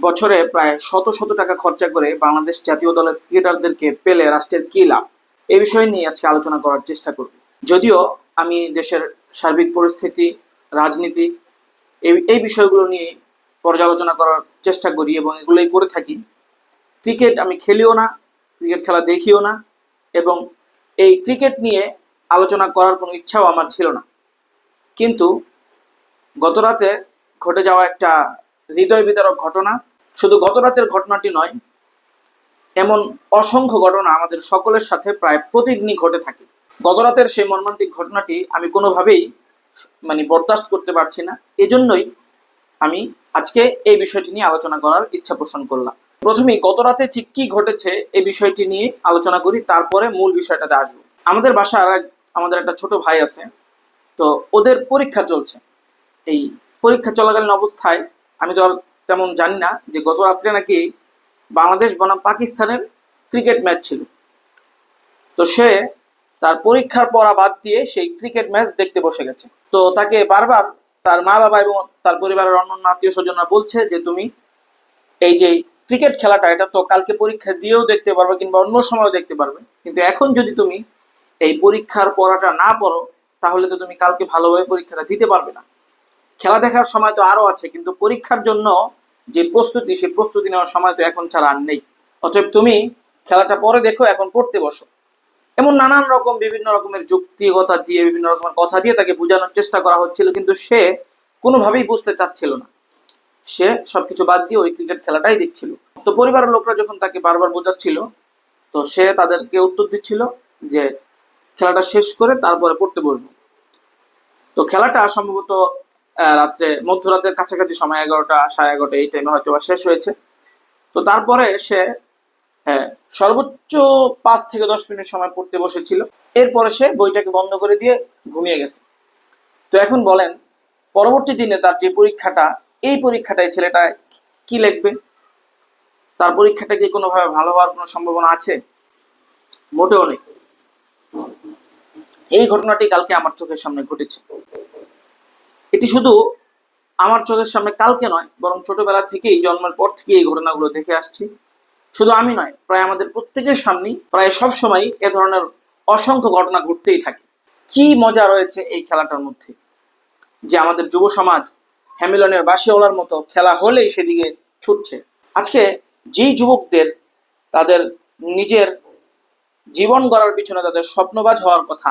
বছরে প্রায় শত শত টাকা খরচা করে বাংলাদেশ জাতীয় দলের ক্রিকেটারদেরকে পেলে রাষ্ট্রের কি লাভ? এ বিষয় নিয়ে আজকে আলোচনা করার চেষ্টা করব। যদিও আমি দেশের সার্বিক পরিস্থিতি, রাজনীতি, এই বিষয়গুলো নিয়ে পর্যালোচনা করার চেষ্টা করি এবং এগুলোই করে থাকি। ক্রিকেট আমি খেলিও না, ক্রিকেট খেলা দেখিও না এবং এই ক্রিকেট নিয়ে আলোচনা করার কোনো ইচ্ছাও আমার ছিল না। কিন্তু গত রাতে ঘটে যাওয়া একটা হৃদয় বিদারক ঘটনা শুধু গত রাতের ঘটনাটি নয়, এমন অসংখ্য ঘটনা আমাদের সকলের সাথে প্রায় প্রতিদিনই ঘটে থাকে। গত রাতের সেই মর্মান্তিক ঘটনাটি আমি কোনোভাবেই মানে বরদাস্ত করতে পারছি না। এজন্যই আমি আজকে এই বিষয়টি নিয়ে আলোচনা করার ইচ্ছা পোষণ করলাম। প্রথমেই গত রাতে ঠিক কি ঘটেছে এই বিষয়টি নিয়ে আলোচনা করি, তারপরে মূল বিষয়টাতে আসব। আমাদের বাসার আমাদের একটা ছোট ভাই আছে, তো ওদের পরীক্ষা চলছে। এই পরীক্ষা চলাকালীন অবস্থায় আমি তো তেমন জানি না যে গত রাত্রে নাকি বাংলাদেশ বনাম পাকিস্তানের ক্রিকেট ম্যাচ ছিল। তো সে তার পরীক্ষার পড়া বাদ দিয়ে সেই ক্রিকেট ম্যাচ দেখতে বসে গেছে। তো তাকে বারবার তার মা বাবা এবং তার পরিবারের অন্যান্য আত্মীয় স্বজনরা বলছে যে, তুমি এই যে ক্রিকেট খেলাটা, এটা তো কালকে পরীক্ষা দিয়েও দেখতে পারবে কিংবা অন্য সময়ও দেখতে পারবে। কিন্তু এখন যদি তুমি এই পরীক্ষার পড়াটা না পড়ো, তাহলে তো তুমি কালকে ভালোভাবে পরীক্ষাটা দিতে পারবে না। খেলা দেখার সময় তো আরও আছে, কিন্তু পরীক্ষার জন্য যে প্রস্তুতি, সেই প্রস্তুতি নেওয়ার সময় তো এখন ছাড়া আর নেই। অতএব তুমি খেলাটা পরে দেখো, এখন পড়তে বসো। এমন নানান রকম, বিভিন্ন রকমের যুক্তিগতা দিয়ে, বিভিন্ন রকমের কথা দিয়ে তাকে বোঝানোর চেষ্টা করা হচ্ছিল, কিন্তু সে কোনোভাবেই বুঝতে চাচ্ছিল না। সে সবকিছু বাদ দিয়ে ওই ক্রিকেট খেলাটাই দেখছিল। তো পরিবারের লোকরা যখন তাকে বারবার বোঝাচ্ছিল, তো সে তাদেরকে উত্তর দিচ্ছিল যে, খেলাটা শেষ করে তারপরে পড়তে বসবো। তো খেলাটা সম্ভবত রাত্রে, মধ্যরাতের কাছাকাছি সময় এগারোটা, সাড়ে এগারোটা, এই টাইমে হয়তো শেষ হয়েছে। তো তারপরে সে হ্যাঁ সর্বোচ্চ পাঁচ থেকে দশ মিনিট সময় পড়তে বসেছিল। এরপরে সে বইটাকে বন্ধ করে দিয়ে ঘুমিয়ে গেছে। তো এখন বলেন, পরবর্তী দিনে তার যে পরীক্ষাটা, এই পরীক্ষাটায় ছেলেটা কি লিখবে? তার পরীক্ষাটা কি কোনোভাবে ভালো হওয়ার কোনো সম্ভাবনা আছে? মোটেও নেই। এই ঘটনাটি কালকে আমার চোখের সামনে ঘটেছে। এটি শুধু আমার চোখের সামনে কালকে নয়, বরং ছোটবেলা থেকেই জন্মের পর থেকে এই ঘটনাগুলো দেখে আসছি। শুধু আমি নয়, প্রায় আমাদের প্রত্যেকের সামনেই, প্রায় সব সময় এ ধরনের অসংখ্য ঘটনা ঘটতেই থাকে। কি মজা রয়েছে এই খেলাটার মধ্যে, যে আমাদের যুব সমাজ হ্যামিলনের বাসিওয়ালার মতো খেলা হলেই সেদিকে ছুটছে। আজকে যেই যুবকদের, তাদের নিজের জীবন গড়ার পিছনে তাদের স্বপ্নবাজ হওয়ার কথা,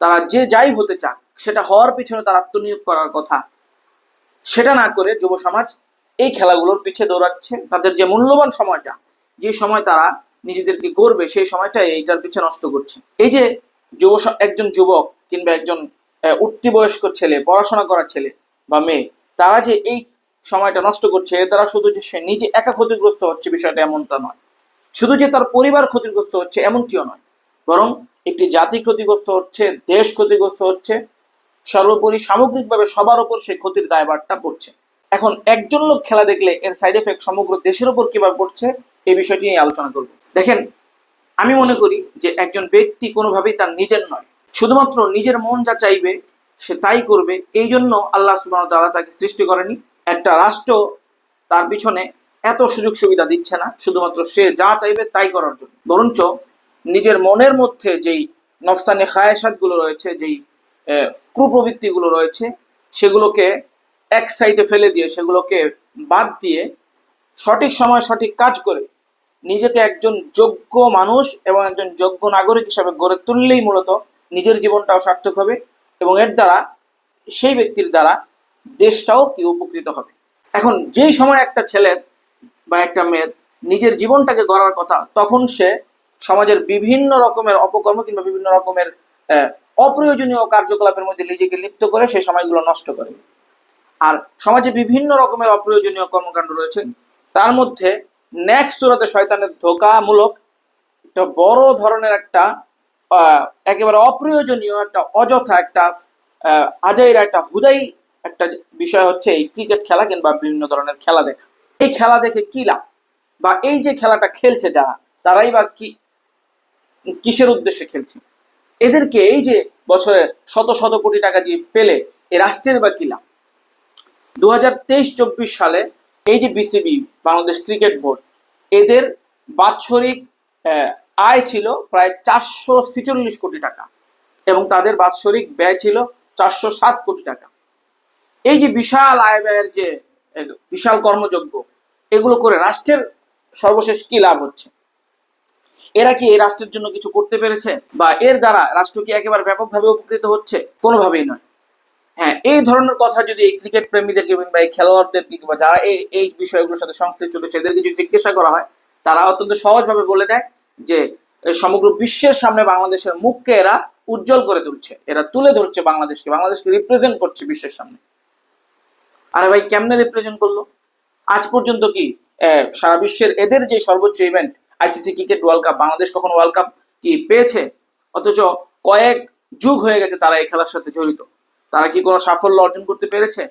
তারা যে যাই হতে চাক সেটা হওয়ার পিছনে তার আত্মনিয়োগ করার কথা। সেটা না করে যুব সমাজ এই খেলাগুলোর পিছে দৌড়াচ্ছে। তাদের যে মূল্যবান সময়টা, যে সময় তারা নিজেদেরকে গড়বে, সেই সময়টা এইটার পিছে নষ্ট করছে। এই যে যুব একজন যুবক কিংবা একজন উঠতি বয়স্ক ছেলে, পড়াশোনা করা ছেলে বা মেয়ে, তারা যে এই সময়টা নষ্ট করছে তারা শুধু যে সে নিজে একা ক্ষতিগ্রস্ত হচ্ছে বিষয়টা এমনটা নয়। শুধু যে তার পরিবার ক্ষতিগ্রস্ত হচ্ছে এমনটিও নয়, বরং একটি জাতি ক্ষতিগ্রস্ত হচ্ছে, দেশ ক্ষতিগ্রস্ত হচ্ছে সর্বোপরি সামগ্রিকভাবে সবার উপর সেই ক্ষতির দায়ভারটা পড়ছে। এখন একজন লোক খেলা দেখলে এর সাইড এফেক্ট সমগ্র দেশের উপর কীভাবে পড়ছে, এই বিষয়টি নিয়ে আলোচনা করব। দেখেন, আমি মনে করি যে একজন ব্যক্তি কোনোভাবেই তার নিজের নয়। শুধুমাত্র নিজের মন যা চাইবে, সে তাই করবে। এই জন্য আল্লাহ সুবাহ তাআলা তাকে সৃষ্টি করেনি। একটা রাষ্ট্র তার পিছনে এত সুযোগ সুবিধা দিচ্ছে না, শুধুমাত্র সে যা চাইবে তাই করার জন্য। বরঞ্চ নিজের মনের মধ্যে যেই নফসানে খায়াসাতগুলো রয়েছে, যেই কুপ্রবৃত্তিগুলো রয়েছে, সেগুলোকে এক সাইডে ফেলে দিয়ে, সেগুলোকে বাদ দিয়ে সঠিক সময় সঠিক কাজ করে নিজেকে একজন যোগ্য মানুষ এবং একজন যোগ্য নাগরিক হিসাবে গড়ে তুললেই মূলত নিজের জীবনটাও সার্থক হবে এবং এর দ্বারা, সেই ব্যক্তির দ্বারা দেশটাও কি উপকৃত হবে। এখন যেই সময় একটা ছেলের বা একটা মেয়ের নিজের জীবনটাকে গড়ার কথা, তখন সে সমাজের বিভিন্ন রকমের অপকর্ম কিংবা বিভিন্ন রকমের অপ্রয়োজনীয় কার্যকলাপের মধ্যে নিজেকে লিপ্ত করে সে সময়গুলো নষ্ট করে। আর সমাজে বিভিন্ন রকমের অপ্রয়োজনীয় কর্মকাণ্ড রয়েছে। তার মধ্যে নেক্সট সুরাতে শয়তানের ধোকামূলক একটা বড় ধরনের একটা একেবারে অপ্রয়োজনীয় একটা অযথা একটা আজাইরা একটা হুদাই একটা বিষয় হচ্ছে এই ক্রিকেট খেলা কিংবা বিভিন্ন ধরনের খেলা দেখা। এই খেলা দেখে কি লাভ? বা এই যে খেলাটা খেলছে যারা, তারাই বা কি, কিসের উদ্দেশ্যে খেলছে? এদেরকে এই যে বছরে শত শত কোটি টাকা দিয়ে পেলে এ রাষ্ট্রের বা কি লাভ? দু হাজার তেইশ চব্বিশ সালে এই যে বিসিবি বাংলাদেশ ক্রিকেট বোর্ড, এদের বাৎসরিক আয় ছিল প্রায় চারশো ছেচল্লিশ কোটি টাকা এবং তাদের বাৎসরিক ব্যয় ছিল চারশো সাত কোটি টাকা। এই যে বিশাল আয় ব্যয়ের যে বিশাল কর্মযজ্ঞ, এগুলো করে রাষ্ট্রের সর্বশেষ কি লাভ হচ্ছে? এরা কি এই রাষ্ট্রের জন্য কিছু করতে পেরেছে? বা এর দ্বারা রাষ্ট্র কি একেবারে ব্যাপকভাবে উপকৃত হচ্ছে? কোনোভাবেই নয়। হ্যাঁ এই ধরনের কথা যদি এই ক্রিকেট প্রেমীদেরকে কিংবা এই খেলোয়াড়দেরকে কিংবা যারা এই এই বিষয়গুলোর সাথে সংশ্লিষ্ট রয়েছে, এদেরকে যদি জিজ্ঞাসা করা হয়, তারা অত্যন্ত সহজভাবে বলে দেয় যে সমগ্র বিশ্বের সামনে বাংলাদেশের মুখকে এরা উজ্জ্বল করে তুলছে। এরা তুলে ধরছে বাংলাদেশকে। বাংলাদেশকে রিপ্রেজেন্ট করছে বিশ্বের সামনে। আরে ভাই, কেমনে রিপ্রেজেন্ট করল? আজ পর্যন্ত কি সারা বিশ্বের এদের যে সর্বোচ্চ event ICC cricket world cup Bangladesh কখনো ওয়ার্ল্ড কাপ কি পেয়েছে? অথচ কয়েক যুগ হয়ে গেছে তারা এই খেলার সাথে জড়িত। তারা কি কোনো সাফল্য অর্জন করতে পেরেছে?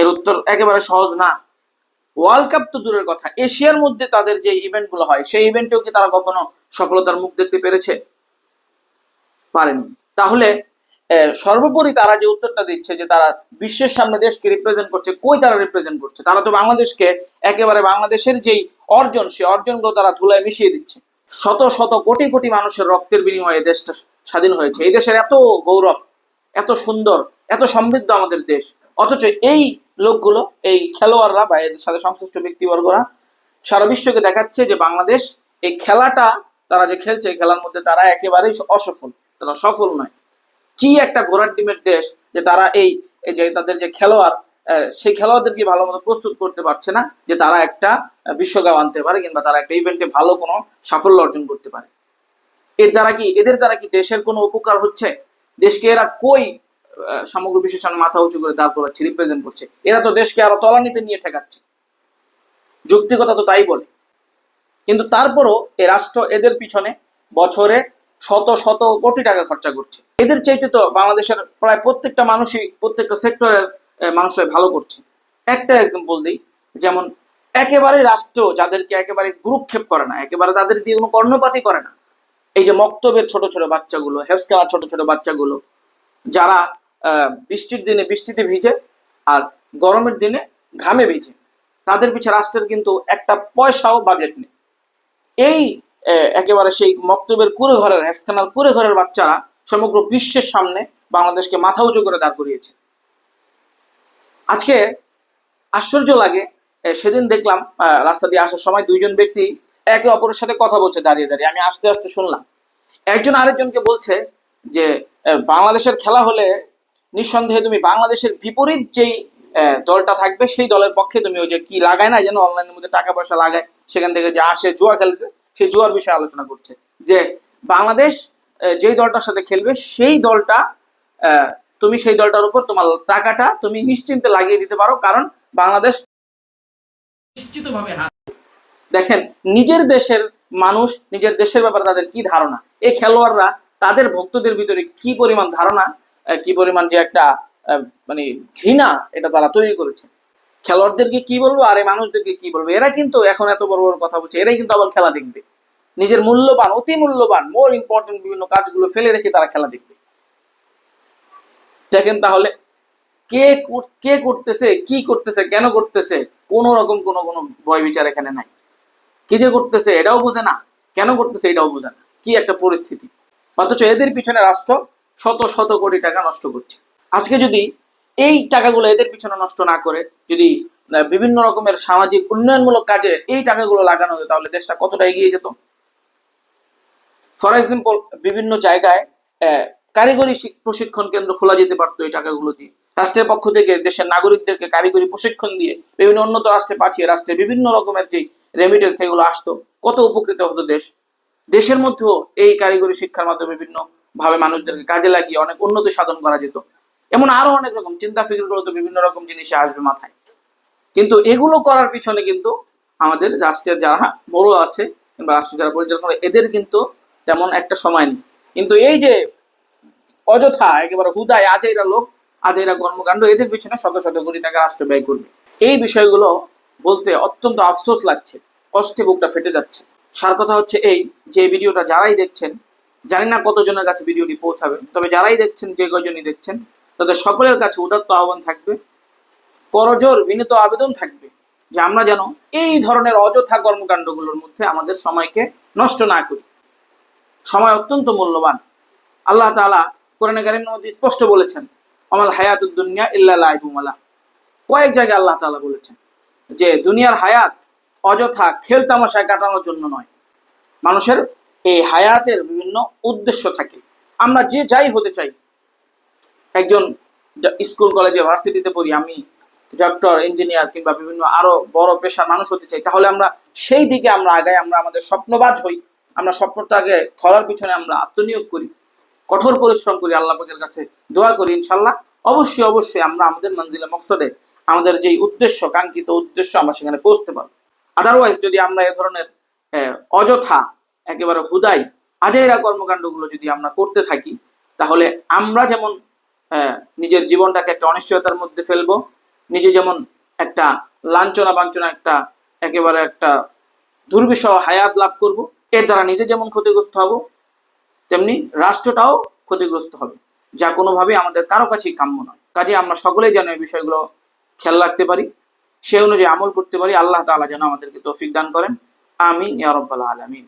এর উত্তর একেবারে সহজ না। ওয়ার্ল্ড কাপ তো দূরের কথা। এশিয়ার মধ্যে তাদের যে ইভেন্টগুলো হয়, সেই ইভেন্টেও কি তারা কখনো সফলতার মুখ দেখতে পেরেছে? পারেনি। তাহলে সর্বোপরি তারা যে উত্তরটা দিচ্ছে যে তারা বিশ্বের সামনে দেশকে রিপ্রেজেন্ট করছে, কই তারা রিপ্রেজেন্ট করছে? তারা তো বাংলাদেশকে একেবারে বাংলাদেশের যেই অর্জন, সেই অর্জনগুলো তারা ধুলায় মিশিয়ে দিচ্ছে। শত শত কোটি কোটি মানুষের রক্তের বিনিময়ে দেশটা স্বাধীন হয়েছে। এই দেশের এত গৌরব, এত সুন্দর, এত সমৃদ্ধ আমাদের দেশ। অথচ এই লোকগুলো, এই খেলোয়াড়রা বা এদের সাথে সংশ্লিষ্ট ব্যক্তিবর্গরা সারা বিশ্বকে দেখাচ্ছে যে বাংলাদেশ এই খেলাটা, তারা যে খেলছে খেলার মধ্যে তারা একেবারেই অসফল। তারা সফল নয়। কি একটা ঘোড়ার টিমের দেশ যে তারা এই যে তাদের যে খেলোয়াড় সেই খেলোয়াড়দেরকে ভালো মতো প্রস্তুত করতে পারছে না, যে তারা একটা বিশ্বকাপ আনতে পারে কিংবা তারা একটা ইভেন্টে ভালো কোনো সাফল্য অর্জন করতে পারে। এর দ্বারা কি, এদের দ্বারা কি দেশের কোনো উপকার হচ্ছে? দেশকে এরা কই সমগ্র বিশ্বের মাথা উঁচু করে দাঁড় করাচ্ছে রিপ্রেজেন্ট করছে? এরা তো দেশকে আরও তলানিতে নিয়ে ঠেকাচ্ছে। যুক্তিকতা তো তাই বলে। কিন্তু তারপরও এ রাষ্ট্র, এদের পিছনে বছরে শত শত কোটি টাকা খরচা করছে। এদের চাইতে তো বাংলাদেশের প্রায় প্রত্যেকটা মানুষই, প্রত্যেকটা সেক্টরের মানুষরাই ভালো করছে। একটা এক্সাম্পল দিই, যেমন একেবারে রাষ্ট্র যাদেরকে একেবারে গ্রুপক্ষেপ করে না, একেবারে তাদের দিয়ে কোনো কর্ণপাতই করে না। এই যে মক্তবের ছোট ছোট বাচ্চাগুলো হেফস খেলার ছোট ছোট বাচ্চাগুলো, যারা বৃষ্টির দিনে বৃষ্টিতে ভিজে আর গরমের দিনে ঘামে ভিজে, তাদের পিছে রাষ্ট্রের কিন্তু একটা পয়সাও বাজেট নেই। এই একেবারে সেই মক্তবের কুড়ে ঘরের হেফখানার কুড়ে ঘরের বাচ্চারা সমগ্র বিশ্বের সামনে বাংলাদেশকে মাথা উঁচু করে দাঁড় করিয়েছে। আজকে আশ্চর্য লাগে সেদিন দেখলাম রাস্তা দিয়ে আসার সময় দুইজন ব্যক্তি একে অপরের সাথে কথা বলছে দাঁড়িয়ে দাঁড়িয়ে। আমি আস্তে আস্তে শুনলাম। একজন আরেকজনকে বলছে যে বাংলাদেশের খেলা হলে নিঃসন্দেহে তুমি বাংলাদেশের বিপরীত যেই দলটা থাকবে সেই দলের পক্ষে তুমি ওই যে কি লাগায় না, যেন অনলাইনের মধ্যে টাকা পয়সা লাগায়, সেখান থেকে যে আসে, জুয়া খেলছে সেই জুয়ার বিষয়ে আলোচনা করছে। যে বাংলাদেশ যেই দলটার সাথে খেলবে সেই দলটা তুমি সেই দলটার উপর তোমার টাকাটা তুমি নিশ্চিন্তে লাগিয়ে দিতে পারো কারণ বাংলাদেশ নিশ্চিতভাবে দেখেন নিজের দেশের মানুষ নিজের দেশের ব্যাপারে তাদের কি ধারণা? এই খেলোয়াড়রা তাদের ভক্তদের ভিতরে কি পরিমাণ ধারণা কি পরিমাণ যে একটা আহ, মানে ঘৃণা এটা তারা তৈরি করেছে? খেলোয়াড়দেরকে কি বলব, আর এই মানুষদেরকে কি বলব? এরা কিন্তু এখন এত বড় বড় কথা বলছে, এরাই কিন্তু আবার খেলা দেখবে। নিজের মূল্যবান, অতি মূল্যবান মোর ইম্পর্টেন্ট বিভিন্ন কাজগুলো ফেলে রেখে তারা খেলা দেখবে। দেখেন তাহলে কে কে করতেছে, কি করতেছে, কেন করতেছে, কোন রকম কোনো কোনো ভয় বিচার এখানে নাই। কি যে করতেছে, এটাও বোঝে না, কেন করতেছে, এটাও বোঝে না। কি একটা পরিস্থিতি। অথচ এদের পিছনে রাষ্ট্র শত শত কোটি টাকা নষ্ট করছে। আজকে যদি এই টাকাগুলো এদের পিছনে নষ্ট না করে যদি বিভিন্ন রকমের সামাজিক উন্নয়নমূলক কাজে এই টাকাগুলো লাগানো হতো, তাহলে দেশটা কতটা এগিয়ে যেত? ফর এক্সাম্পল বিভিন্ন জায়গায় কারিগরি প্রশিক্ষণ কেন্দ্র খোলা যেতে পারতো এই টাকাগুলো দিয়ে। রাষ্ট্রের পক্ষ থেকে দেশের নাগরিকদেরকে কারিগরি প্রশিক্ষণ দিয়ে বিভিন্ন উন্নত রাষ্ট্রে পাঠিয়ে রাষ্ট্রে বিভিন্ন রকমের যে রেমিটেন্স এগুলো আসতো। কত উপকৃত হতো দেশ? দেশের মধ্যেও এই কারিগরি শিক্ষার মাধ্যমে বিভিন্ন ভাবে মানুষদেরকে কাজে লাগিয়ে অনেক উন্নতি সাধন করা যেত। এমন আরও অনেক রকম চিন্তা ফিকিরগুলো তো বিভিন্ন রকম জিনিসে আসবে মাথায়। কিন্তু এগুলো করার পিছনে কিন্তু আমাদের রাষ্ট্রের যারা বড় আছে কিংবা রাষ্ট্র যারা পরিচালনা করে, এদের কিন্তু তেমন একটা সময় নেই। কিন্তু এই যে অযথা, একেবারে হুদায়, আজেরা লোক, আজেরা কর্মকাণ্ড, এদের পিছনে শত শত কোটি টাকা রাষ্ট্র ব্যয় করবে। এই বিষয়গুলো বলতে অত্যন্ত আফসোস লাগছে, কষ্টে বুকটা ফেটে যাচ্ছে। সার কথা হচ্ছে এই যে ভিডিওটা যারাই দেখছেন, জানি না কতজনের কাছে ভিডিওটি পৌঁছাবে, তবে যারাই দেখছেন, যে কয়জনই দেখছেন তাদের সকলের কাছে উদাত্ত আহ্বান থাকবে। করজোর বিনীত আবেদন থাকবে যে আমরা যেন এই ধরনের অযথা কর্মকাণ্ডগুলোর মধ্যে আমাদের সময়কে নষ্ট না করি। সময় অত্যন্ত মূল্যবান। আল্লাহ তাআলা কোরআনে কারিমের মধ্যে স্পষ্ট বলেছেন আমাল হায়াতুদ দুনিয়া ইল্লা লাইবুমালা কয়েক জায়গায় আল্লাহ তাআলা বলেছেন যে দুনিয়ার হায়াত অযথা খেল তামাশায় কাটানোর জন্য নয়। মানুষের এই হায়াতের বিভিন্ন উদ্দেশ্য থাকে। আমরা যে যাই হতে চাই একজন স্কুল, কলেজে ভার্সিটিতে পড়ি, আমি ডক্টর, ইঞ্জিনিয়ার কিংবা বিভিন্ন আরও বড় পেশার মানুষ হতে চাই, তাহলে আমরা সেই দিকে আমরা আগাই, আমরা আমাদের স্বপ্নবাজ হই, আমরা স্বপ্নটাকে খরার পিছনে আমরা আত্মনিয়োগ করি, কঠোর পরিশ্রম করি, আল্লাহ পাকের কাছে দোয়া করি ইনশাল্লাহ অবশ্যই অবশ্যই আমরা আমাদের মঞ্জিলে, মকসদে আমাদের যে উদ্দেশ্য, কাঙ্ক্ষিত উদ্দেশ্য আমরা সেখানে পৌঁছতে পারব। আদারওয়াইজ যদি আমরা এ ধরনের অযথা, একেবারে হুদাই, আজাইরা কর্মকাণ্ডগুলো যদি আমরা করতে থাকি, তাহলে আমরা যেমন নিজের জীবনটাকে একটা অনিশ্চয়তার মধ্যে ফেলব। নিজে যেমন একটা লাঞ্ছনা বাঞ্ছনা, একটা একেবারে একটা দুর্বিষহ হায়াত লাভ করব, এর দ্বারা নিজে যেমন ক্ষতিগ্রস্ত হব, তেমনি রাষ্ট্রটাও ক্ষতিগ্রস্ত হবে। যা কোনোভাবেই আমাদের কারও কাছেই কাম্য নয়। কাজে আমরা সকলেই যেন এই বিষয়গুলো খেয়াল রাখতে পারি সে অনুযায়ী আমল করতে পারি। আল্লাহ তাআলা যেন আমাদেরকে তৌফিক দান করেন। আমিন, ইয়া রাব্বাল আলামিন।